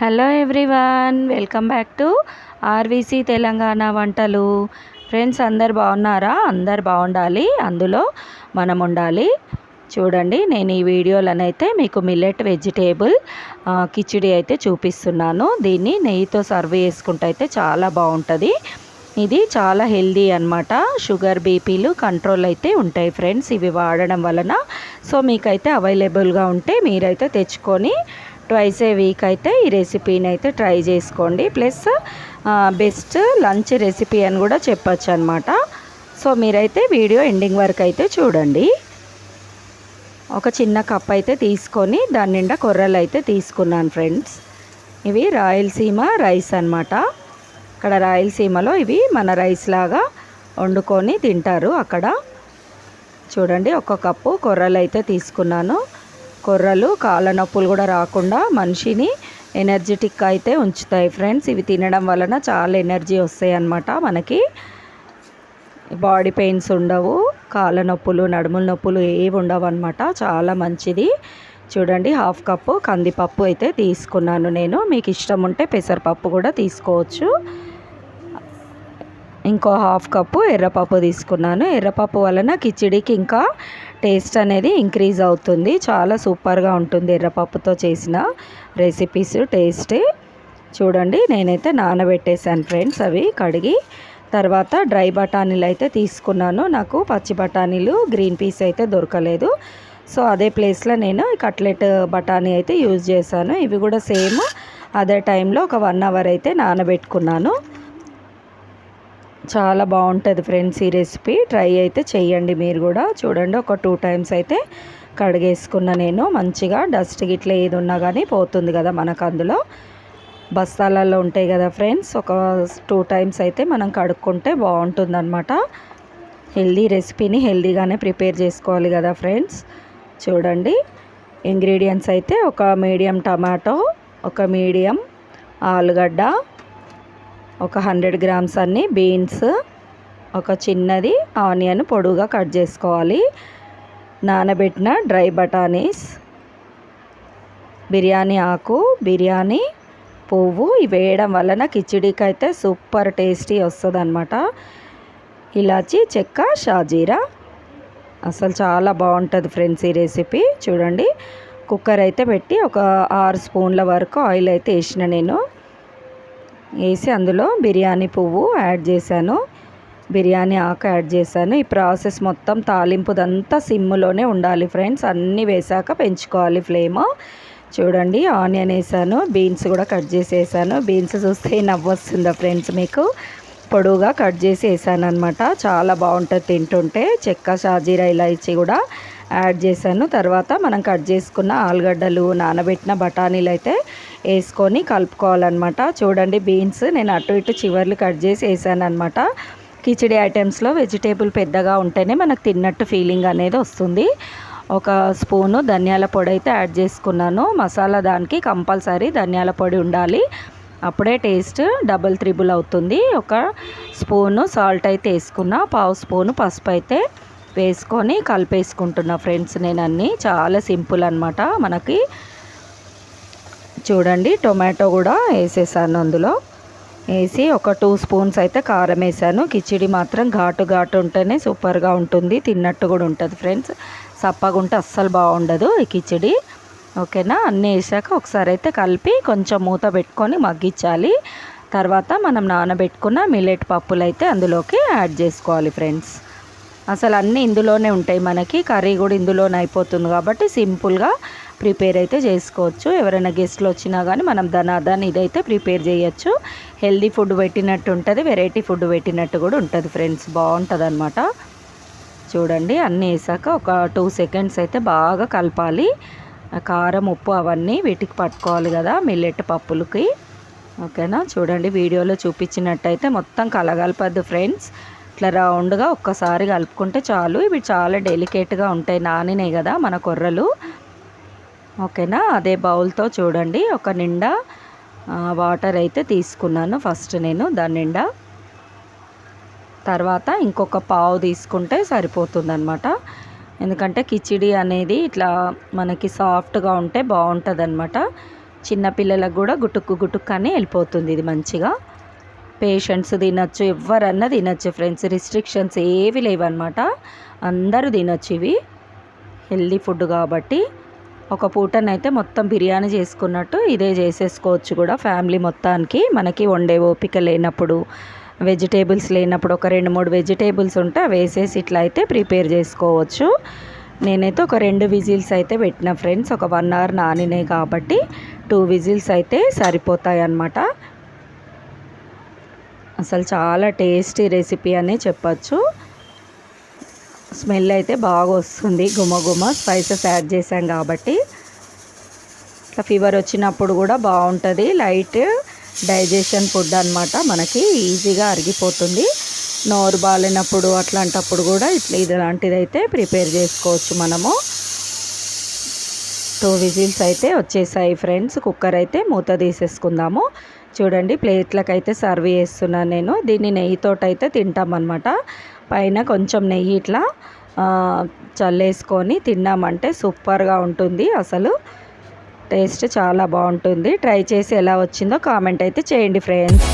Hello everyone welcome back to RVC Telangana వంటలు. Friends అందరు బాగున్నారా? అందరు బాగుండాలి. అందులో మనం ఉండాలి. చూడండి నేను ఈ వీడియోలనైతే మీకు మిల్లెట్ వెజిటేబుల్ కిచిడి అయితే చూపిస్తున్నాను. దీన్ని నెయ్యితో సర్వ్ చేసుకుంటే అయితే చాలా బాగుంటుంది. ఇది చాలా హెల్దీ అన్నమాట. షుగర్ బీపీలు కంట్రోల్ అయితే ఉంటాయి ఫ్రెండ్స్ ఇవి వాడడం వలన. సో మీకైతే అవైలబుల్గా ఉంటే మీరైతే తెచ్చుకొని ట్వైస్ ఏ వీక్ అయితే ఈ రెసిపీని అయితే ట్రై చేసుకోండి. ప్లస్ బెస్ట్ లంచ్ రెసిపీ అని కూడా చెప్పచ్చు అనమాట సో మీరైతే వీడియో ఎండింగ్ వరకు అయితే చూడండి. ఒక చిన్న కప్ అయితే తీసుకొని దాని నిండా కొర్రలు అయితే తీసుకున్నాను ఫ్రెండ్స్ ఇవి రాయలసీమ రైస్ అన్నమాట. ఇక్కడ రాయలసీమలో ఇవి మన రైస్ లాగా వండుకొని తింటారు అక్కడ. చూడండి ఒక కప్పు కొర్రలు అయితే తీసుకున్నాను. కొర్రలు కాళ్ళ నొప్పులు కూడా రాకుండా మనిషిని ఎనర్జెటిక్ అయితే ఉంచుతాయి ఫ్రెండ్స్. ఇవి తినడం వలన చాలా ఎనర్జీ వస్తాయి అన్నమాట మనకి. బాడీ పెయిన్స్ ఉండవు కాళ్ళ నొప్పులు నడుముల నొప్పులు ఏవి ఉండవు అనమాట చాలా మంచిది. చూడండి హాఫ్ కప్పు కందిపప్పు అయితే తీసుకున్నాను నేను. మీకు ఇష్టం ఉంటే పెసరపప్పు కూడా తీసుకోవచ్చు. ఇంకో హాఫ్ కప్పు ఎర్రపప్పు తీసుకున్నాను. ఎర్రపప్పు వలన కిచిడికి ఇంకా టేస్ట్ అనేది ఇంక్రీజ్ అవుతుంది. చాలా సూపర్గా ఉంటుంది ఎర్రపప్పుతో చేసిన రెసిపీస్ టేస్ట్. చూడండి నేనైతే నానబెట్టేశాను ఫ్రెండ్స్ అవి కడిగి. తర్వాత డ్రై బఠానీలు అయితే తీసుకున్నాను. నాకు పచ్చి బఠానీలు గ్రీన్ పీస్ అయితే దొరకలేదు. సో అదే ప్లేస్లో నేను కట్లెట్ బఠానీ అయితే యూజ్ చేశాను. ఇవి కూడా సేమ్ అదే టైంలో ఒక వన్ అవర్ అయితే నానబెట్టుకున్నాను. చాలా బాగుంటుంది ఫ్రెండ్స్ ఈ రెసిపీ. ట్రై అయితే చేయండి మీరు కూడా. చూడండి ఒక టూ టైమ్స్ అయితే కడిగేసుకున్న నేను. మంచిగా డస్ట్ గిట్ల ఏది ఉన్నా కానీ పోతుంది కదా మనకు అందులో. బస్తాలలో ఉంటాయి కదా ఫ్రెండ్స్ ఒక టూ టైమ్స్ అయితే మనం కడుక్కుంటే బాగుంటుందన్నమాట. హెల్దీ రెసిపీని హెల్దీగానే ప్రిపేర్ చేసుకోవాలి కదా ఫ్రెండ్స్. చూడండి ఇంగ్రీడియంట్స్ అయితే ఒక మీడియం టమాటో ఒక మీడియం ఆలుగడ్డ ఒక హండ్రెడ్ గ్రామ్స్ అన్ని బీన్స్ ఒక చిన్నది ఆనియన్ పొడుగా కట్ చేసుకోవాలి. నానబెట్టిన డ్రై బఠానీస్ బిర్యానీ ఆకు బిర్యానీ పువ్వు ఇవి వేయడం వలన కిచిడీకి అయితే సూపర్ టేస్టీ వస్తుంది అనమాట ఇలాచి చెక్క షాజీరా. అసలు చాలా బాగుంటుంది ఫ్రెండ్స్ ఈ రెసిపీ. చూడండి కుక్కర్ అయితే పెట్టి ఒక ఆరు స్పూన్ల వరకు ఆయిల్ అయితే వేసిన నేను. వేసి అందులో బిర్యానీ పువ్వు యాడ్ చేశాను. బిర్యానీ ఆకు యాడ్ చేశాను. ఈ ప్రాసెస్ మొత్తం తాలింపుదంతా సిమ్లోనే ఉండాలి ఫ్రెండ్స్. అన్నీ వేసాక పెంచుకోవాలి ఫ్లేమ్. చూడండి ఆనియన్ వేసాను బీన్స్ కూడా కట్ చేసి వేసాను బీన్స్ చూస్తే నవ్వొస్తుందా ఫ్రెండ్స్ మీకు? పొడుగా కట్ చేసి వేసాను అనమాట చాలా బాగుంటుంది తింటుంటే. చెక్క షాజీరా ఇలాచి కూడా యాడ్ చేశాను. తర్వాత మనం కట్ చేసుకున్న ఆలుగడ్డలు నానబెట్టిన బఠానీలు అయితే వేసుకొని కలుపుకోవాలన్నమాట. చూడండి బీన్స్ నేను అటు ఇటు చివర్లు కట్ చేసి వేసాను అనమాట కిచిడి ఐటమ్స్లో వెజిటేబుల్ పెద్దగా ఉంటేనే మనకు తిన్నట్టు ఫీలింగ్ అనేది వస్తుంది. ఒక స్పూను ధనియాల పొడి అయితే యాడ్ చేసుకున్నాను. మసాలా దానికి కంపల్సరీ ధనియాల పొడి ఉండాలి. అప్పుడే టేస్ట్ డబుల్ త్రిబుల్ అవుతుంది. ఒక స్పూను సాల్ట్ అయితే వేసుకున్న పావు స్పూను పసుపు అయితే వేసుకొని కలిపేసుకుంటున్నా ఫ్రెండ్స్ నేను అన్నీ చాలా సింపుల్ అనమాట మనకి. చూడండి టొమాటో కూడా వేసేసాను అందులో. వేసి ఒక టూ స్పూన్స్ అయితే కారం వేసాను. కిచిడి మాత్రం ఘాటు ఘాటు ఉంటేనే సూపర్గా ఉంటుంది. తిన్నట్టు కూడా ఉంటుంది ఫ్రెండ్స్. సప్పగుంటే అస్సలు బాగుండదు ఈ కిచిడి. ఓకేనా? అన్నీ వేసాక ఒకసారి అయితే కలిపి కొంచెం మూత పెట్టుకొని మగ్గించాలి. తర్వాత మనం నానబెట్టుకున్న మిల్లెట్ పప్పులు అయితే అందులోకి యాడ్ చేసుకోవాలి ఫ్రెండ్స్. అసలు అన్నీ ఇందులోనే ఉంటాయి మనకి. కర్రీ కూడా ఇందులోనే అయిపోతుంది కాబట్టి సింపుల్గా ప్రిపేర్ అయితే చేసుకోవచ్చు. ఎవరైనా గెస్ట్లు వచ్చినా కానీ మనం ధనాదాన్ని ఇదైతే ప్రిపేర్ చేయొచ్చు. హెల్దీ ఫుడ్ పెట్టినట్టు ఉంటుంది వెరైటీ ఫుడ్ పెట్టినట్టు కూడా ఉంటుంది ఫ్రెండ్స్. బాగుంటుంది అనమాట చూడండి అన్నీ వేసాక ఒక టూ సెకండ్స్ అయితే బాగా కలపాలి. కారం ఉప్పు అవన్నీ వీటికి పట్టుకోవాలి కదా మిల్లెట్ పప్పులకి. ఓకేనా? చూడండి వీడియోలో చూపించినట్టయితే మొత్తం కలగలపద్దు ఫ్రెండ్స్. ఇట్లా రౌండ్గా ఒక్కసారి కలుపుకుంటే చాలు. ఇవి చాలా డెలికేట్గా ఉంటాయి. నానినాయి కదా మన కొర్రలు. ఓకేనా? అదే బౌల్తో చూడండి. ఒక నిండా వాటర్ అయితే తీసుకున్నాను ఫస్ట్ నేను దాని నిండా. తర్వాత ఇంకొక పావు తీసుకుంటే సరిపోతుందన్నమాట. ఎందుకంటే కిచిడి అనేది ఇట్లా మనకి సాఫ్ట్గా ఉంటే బాగుంటుంది అనమాట చిన్నపిల్లలకు కూడా గుటుక్కు గుటుక్కు అని వెళ్ళిపోతుంది ఇది మంచిగా. పేషెంట్స్ తినచ్చు ఎవరన్నా తినచ్చు ఫ్రెండ్స్. రిస్ట్రిక్షన్స్ ఏవి లేవన్నమాట. అందరూ తినచ్చు ఇవి. హెల్దీ ఫుడ్ కాబట్టి ఒక పూటనైతే మొత్తం బిర్యానీ చేసుకున్నట్టు ఇదే చేసేసుకోవచ్చు కూడా ఫ్యామిలీ మొత్తానికి. మనకి వండే ఓపిక లేనప్పుడు వెజిటేబుల్స్ లేనప్పుడు ఒక రెండు మూడు వెజిటేబుల్స్ ఉంటే అవి వేసేసి ఇట్లా అయితే ప్రిపేర్ చేసుకోవచ్చు. నేనైతే ఒక రెండు విజిల్స్ అయితే పెట్టిన ఫ్రెండ్స్. ఒక వన్ అవర్ నానినాయి కాబట్టి టూ విజిల్స్ అయితే సరిపోతాయి అన్నమాట అసలు చాలా టేస్టీ రెసిపీ అని చెప్పచ్చు. స్మెల్ అయితే బాగా వస్తుంది గుమగుమ స్పైసెస్ యాడ్ చేసాం కాబట్టి. ఇట్లా ఫీవర్ వచ్చినప్పుడు కూడా బాగుంటుంది. లైట్ డైజెషన్ ఫుడ్ అనమాట మనకి ఈజీగా అరిగిపోతుంది. నోరు బాగాలేనప్పుడు అట్లాంటప్పుడు కూడా ఇట్లా ఇలాంటిదైతే అయితే ప్రిపేర్ చేసుకోవచ్చు మనము. టూ విజిల్స్ అయితే వచ్చేసాయి ఫ్రెండ్స్. కుక్కర్ అయితే మూత తీసేసుకుందాము. చూడండి ప్లేట్లకు అయితే సర్వ్ చేస్తున్నాను నేను. దీన్ని నెయ్యితోటైతే అయితే తింటామన్నమాట. పైన కొంచెం నెయ్యి ఇట్లా చల్లేసుకొని తిన్నామంటే సూపర్గా ఉంటుంది అసలు. టేస్ట్ చాలా బాగుంటుంది. ట్రై చేసి ఎలా వచ్చిందో కామెంట్ అయితే చేయండి ఫ్రెండ్స్.